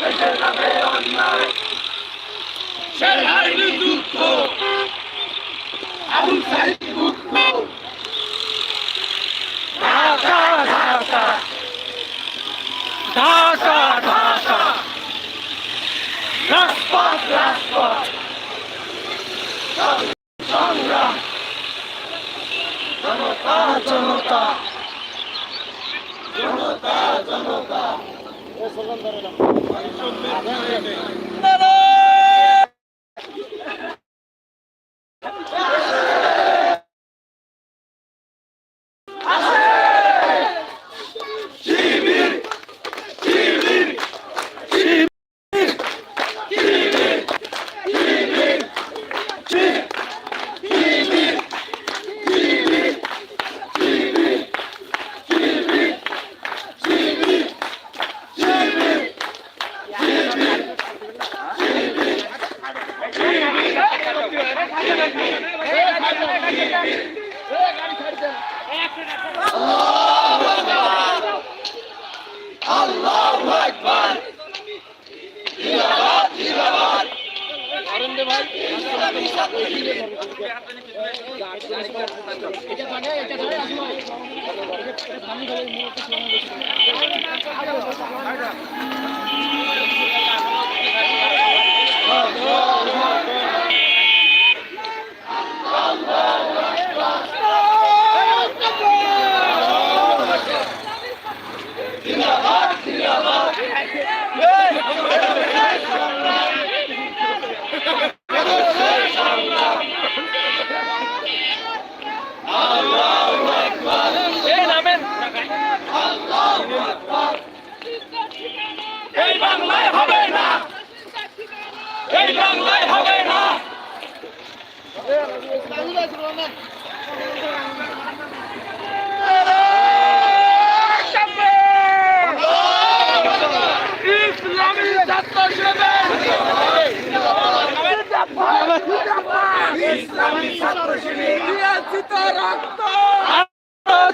দেশে যাবে অন্যায় সেনাবাহিনী যুদ্ধ আবু সাইদ মুক্ত ঢাকা ঢাকা ঢাকা ঢাকা রাজপথ রাজপথ সংগ্রাম জনতা জনতা জনতা জনতা আচ্ছা, আচ্ছা। ধরে ইসলামী ছাত্র ইসলামী ছাত্র শিবির। রক্ত।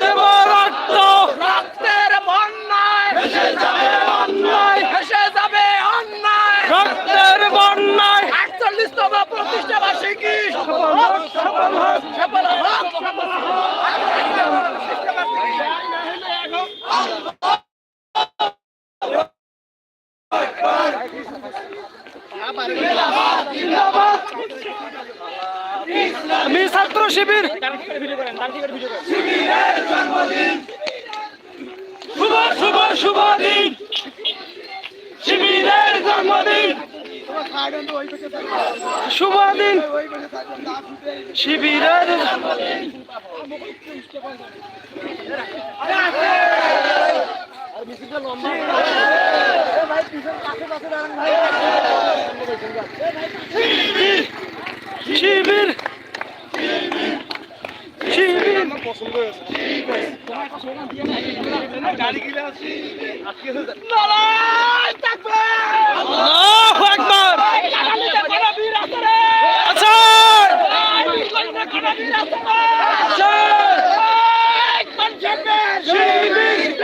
দেব রক্ত রক্তের বন্যায় ভেসে যাবে অন্যায় ভেসে যাবে অন্যায় রক্তের বন্যায় আটচল্লিশতম প্রতিষ্ঠা বার্ষিকী সফল হোক সফল হোক সফল হোক সফল আমি ছাত্র শিবির। জন্মদিন শুভ শুভ শুভ দিন। শিবিরের জন্মদিন। শুভ দিন। শিবিরের মিছিলটা লম্বা ভাই পিছন কাছে কাছে দাঁড়ান ভাই শিবির! শিবির আমার পছন্দ আচ্ছা আচ্ছা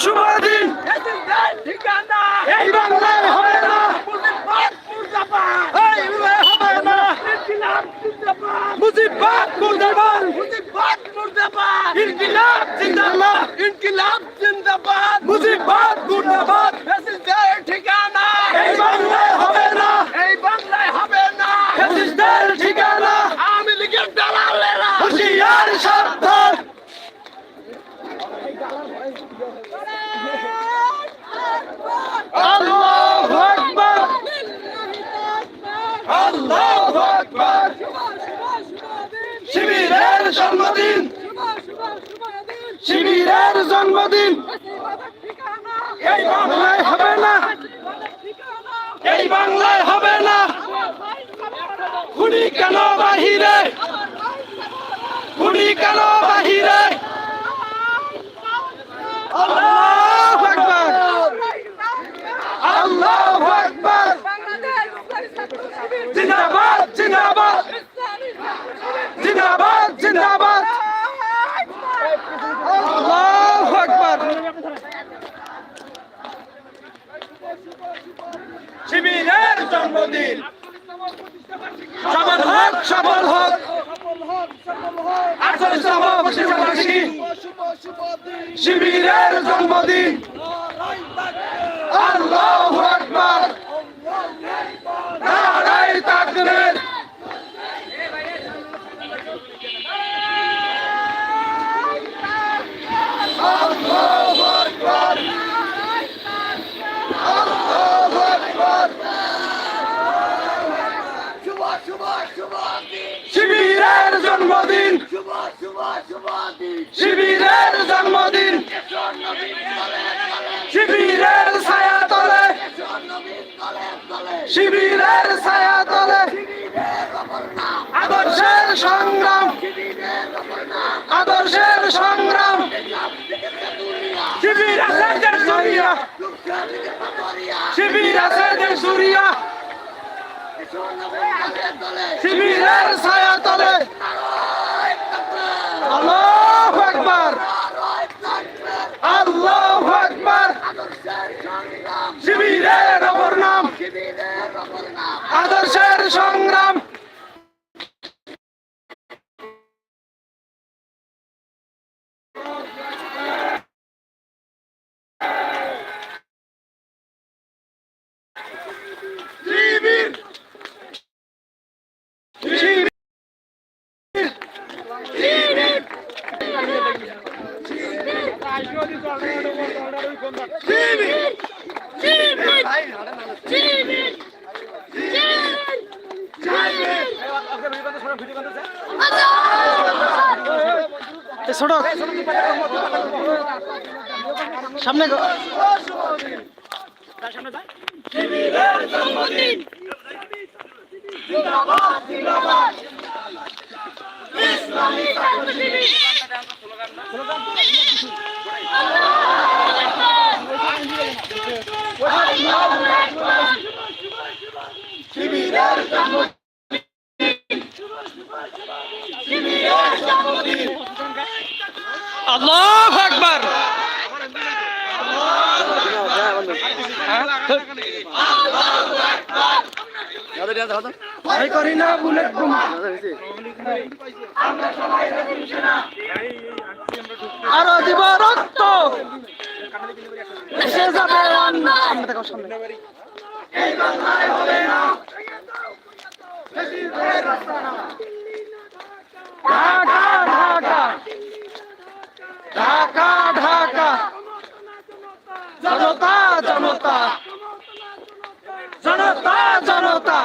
সুবাদী জন্মদিন। শিবিরের জন্মদিন। এই বাংলায় হবে না। এই বাংলায় হবে না। খুনি কেন বাহিরে? খুনি কেন বাহিরে আল্লাহু আকবার আল্লাহু আকবার জিন্দাবাদ জিন্দাবাদ জিন্দাবাদ জিন্দাবাদ আল্লাহু আকবার শিবিরের জন্মদিন। সফল হোক সফল হোক। শিবিরের জন্মদিন। আল্লাহ আকবার। জন্মদিন। শিবিরের ছায়া তলে। শিবিরের ছায়া তলে। আদর্শের সংগ্রাম। আদর্শের সংগ্রাম। আদর্শের সংগ্রাম সড়ক সামনে শিবিরের জন্মদিন। আল্লাহু আকবার। করি ঢাকা ঢাকা ঢাকা ঢাকা জনতা জনতা জনতা। জনতা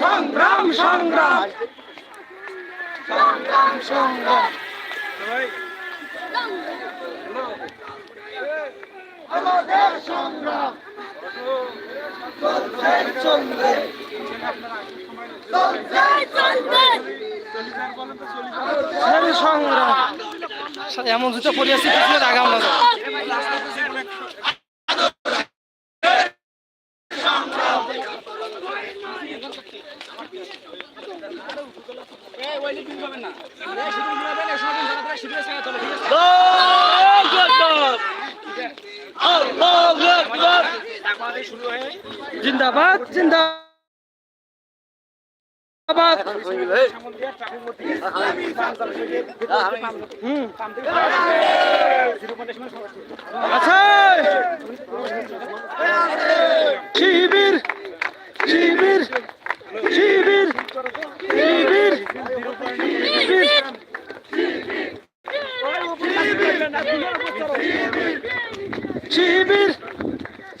সংগ্রাম সংগ্রাম। সংগ্রাম সংগ্রাম আমাদের সংগ্রাম চলছে চলবে চলছে সংগ্রাম এমন জুতো পরে আছি কিছু আগাম না। জিন্দাবাদ জিন্দাবাদ। হুম। আছে শিবির শিবির শিবির শিবির। শিবির শিবির।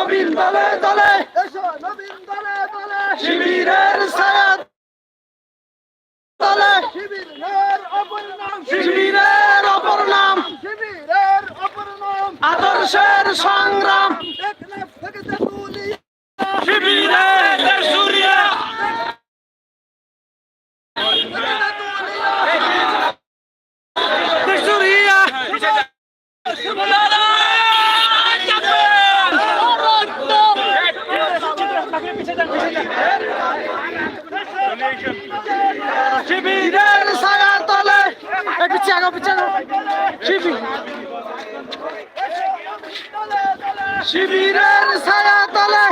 নবীন দলে দলে। নবীন দলে দলে। শিবিরের ছায়া তলে শিবিরের অপর নাম। শিবিরের অপর নাম। শিবিরের অপর নাম। আদর্শের সংগ্রাম। শিবিরের সুরিয়া শিবিরের ছায়া তলে পিছিয়ে আগো পিছিয়ে আগো শিবির শিবিরের ছায়া তলে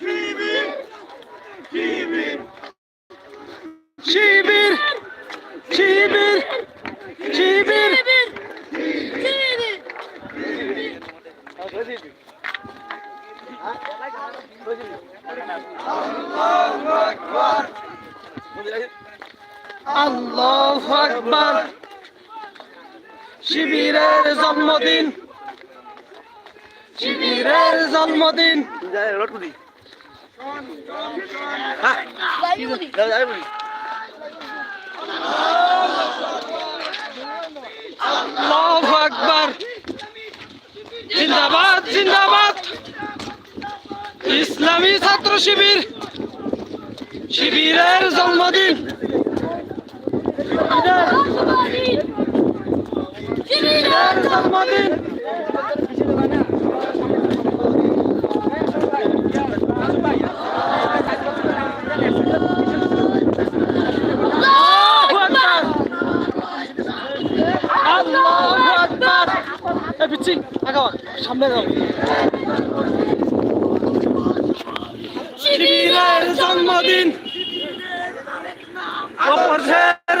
শিবির শিবির শিবির আল্লাহ আকবার শিবিরের জন্মদিন শিবিরের জন্মদিন আল্লাহ আকবার জিন্দাবাদ জিন্দাবাদ ইসলামী ছাত্র শিবির শিবিরের জন্মদিন এ পিচ্ছি আগাও সামনে যাও জন্মদিন অপরের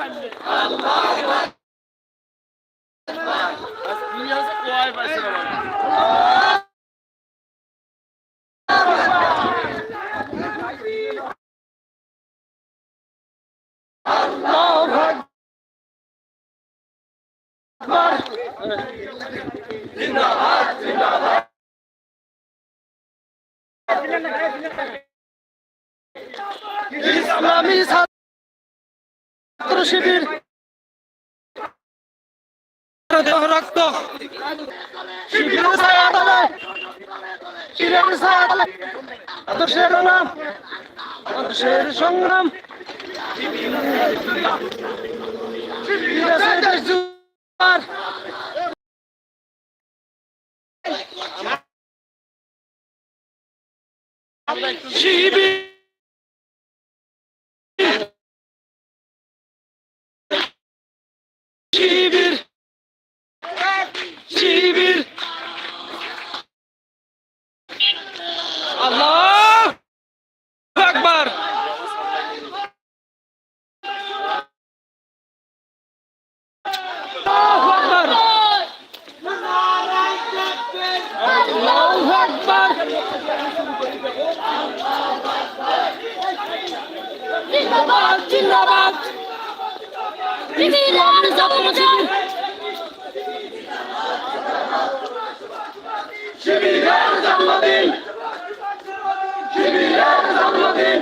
আল্লাহু আকবার ইসলামী শিবির রক্ত। শিবিরের ছায়া তলে শিবিরের ছায়া তলে। আদর্শের নাম আদর্শের সংগ্রাম শিবির শিবির আল্লাহ জিন্দাবাদ জিন্দাবাদ বিবিধান জনগণ শিবিরের জন্মদিন শিবিরের জন্মদিন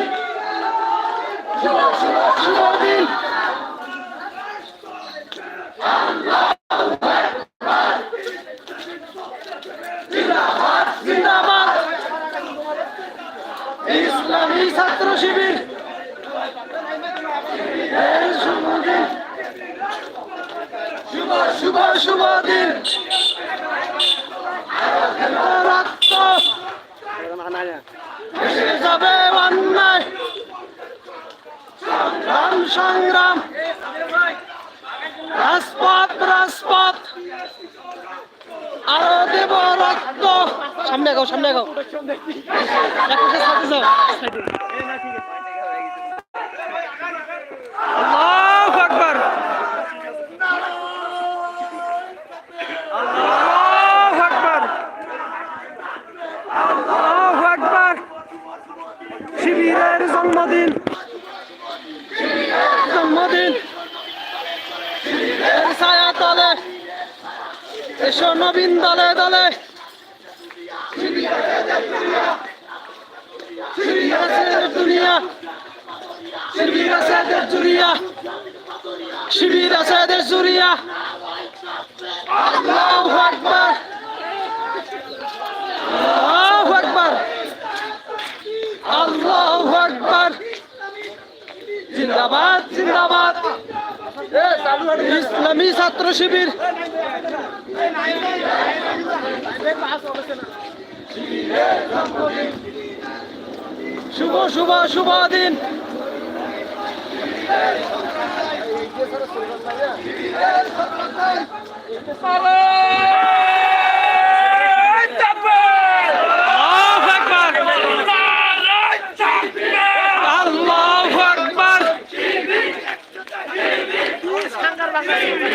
শুভ শুভ শুভ দিন জিন্দাবাদ জিন্দাবাদ ইসলামী ছাত্র শিবির। শুভ শুভ দিন। রক্ত। যাবে অন্যায়। সংগ্রাম সংগ্রাম। রাজপথ রাজপথ। আরও দেব রক্ত। সামনে গাও সামনে গাও আকবার আল্লাহু আকবার আল্লাহু আকবার শিবিরের জন্মদিন জন্মদিন শিবিরের ছায়া তলে, এসো নবীন দলে দলে। দুনিয়া। শিবির আছে দেশ জুড়িয়া। শিবির আছে দেশ জুড়িয়া। আল্লাহু আকবার। আল্লাহু আকবার। আল্লাহু আকবার। জিন্দাবাদ জিন্দাবাদ। ইসলামী ছাত্র শিবির। শুভ শুভ শুভ দিন। আল্লাহু শিবির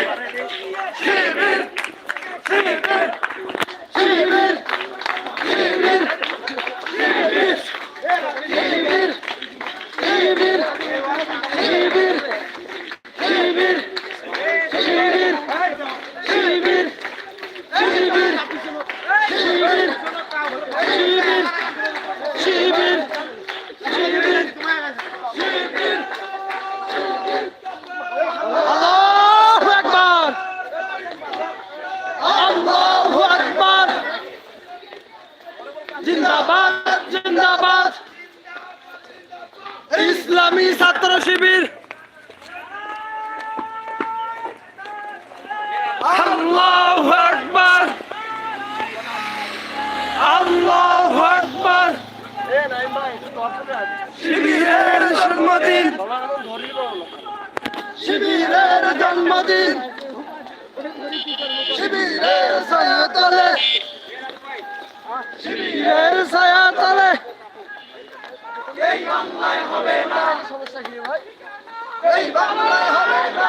শিবির। শিবিরের জন্মদিন। শিবিরের জন্মদিন। শিবিরের ছায়া তলে শিবিরের ছায়া তলে এই বাংলায় হবে না। এই বাংলায় হবে না।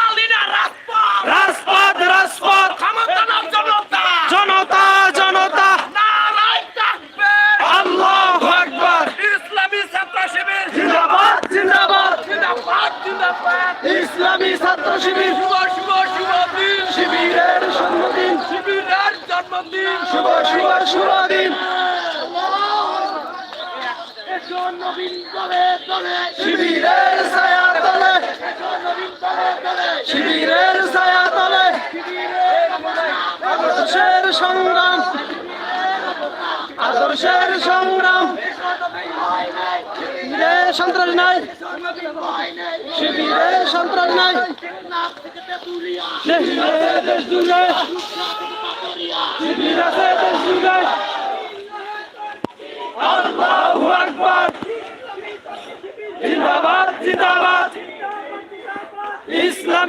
agarrarse.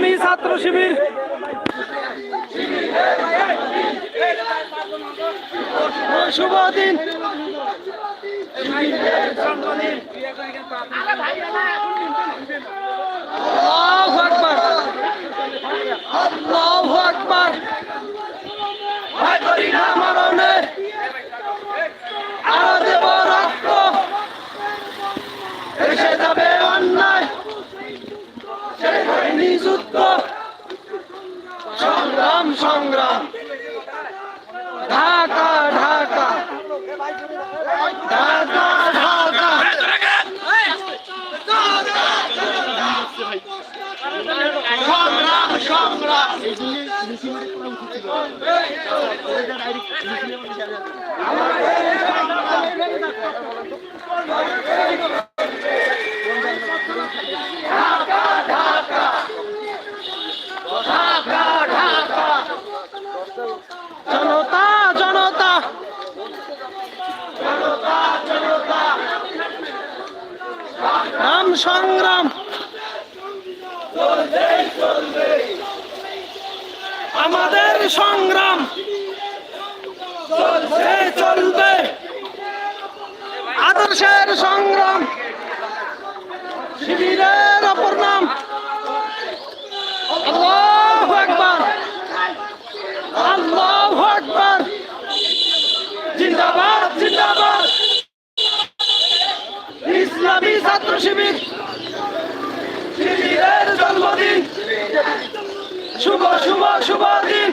ইসলামী ছাত্র শিবির। শুভ দিন। আল্লাহ আকবার। আল্লাহু আকবার ভয় করি না মরণে আরও দেব রক্ত এসে যাবে অন্যায় শেষ হয়নি যুদ্ধ সংগ্রাম সংগ্রাম ঢাকা ঢাকা ঢাকা ঢাকা সংগ্রাম সংগ্রাম জনতা জনতা নাম সংগ্রাম আমাদের সংগ্রাম চলছে চলবে আদর্শের সংগ্রাম, শিবিরের অপর নাম। জিন্দাবাদ জিন্দাবাদ। ইসলামী ছাত্র শিবির, শিবিরের জন্মদিন। শুভ শুভ শুভ দিন।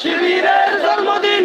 শিবিরের জন্মদিন।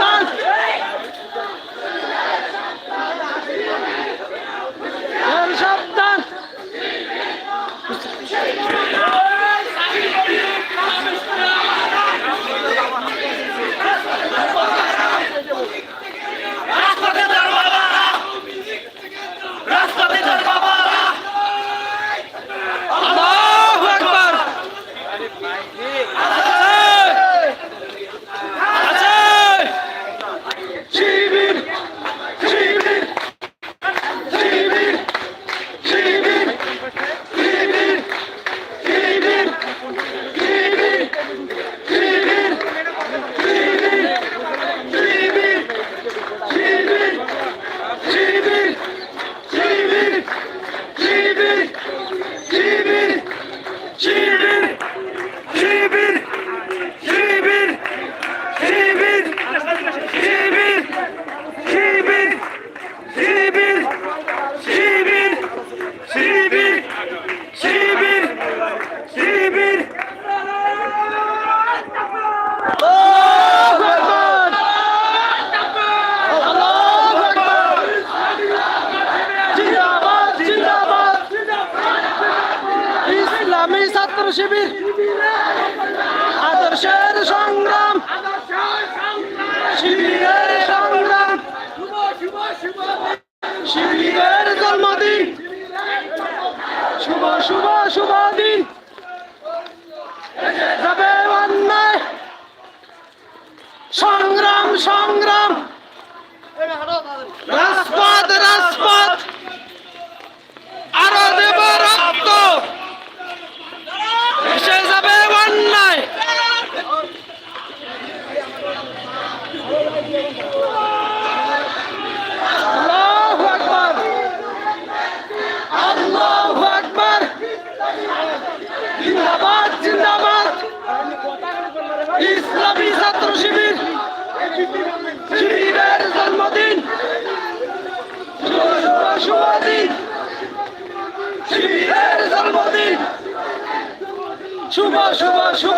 শিবিরের জন্মদিন। শুভ শুভ শুভ দিন। যাবে অন্যায়। সংগ্রাম সংগ্রাম। রাজপথ রাজপথ। আরও দেব রক্ত এসে যাবে অন্যায় আল্লাহু আকবার আল্লাহু আকবার জিন্দাবাদ। ইসলামী ছাত্র শিবির শিবিরের জন্মদিন। শিবিরের জন্মদিন। শুভ শুভ শুভ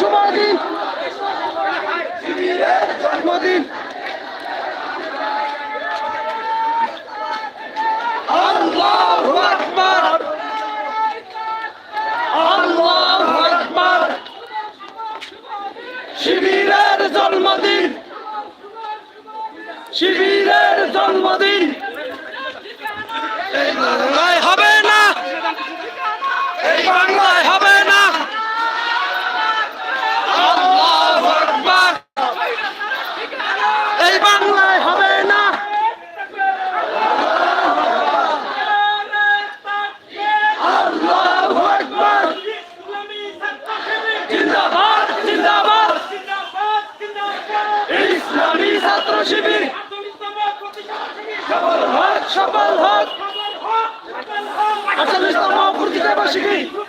জন্মদিন জন্মদিন আল্লাহু আকবার আল্লাহু আকবার শিবিরের জন্মদিন শিবিরের জন্মদিন Chegou!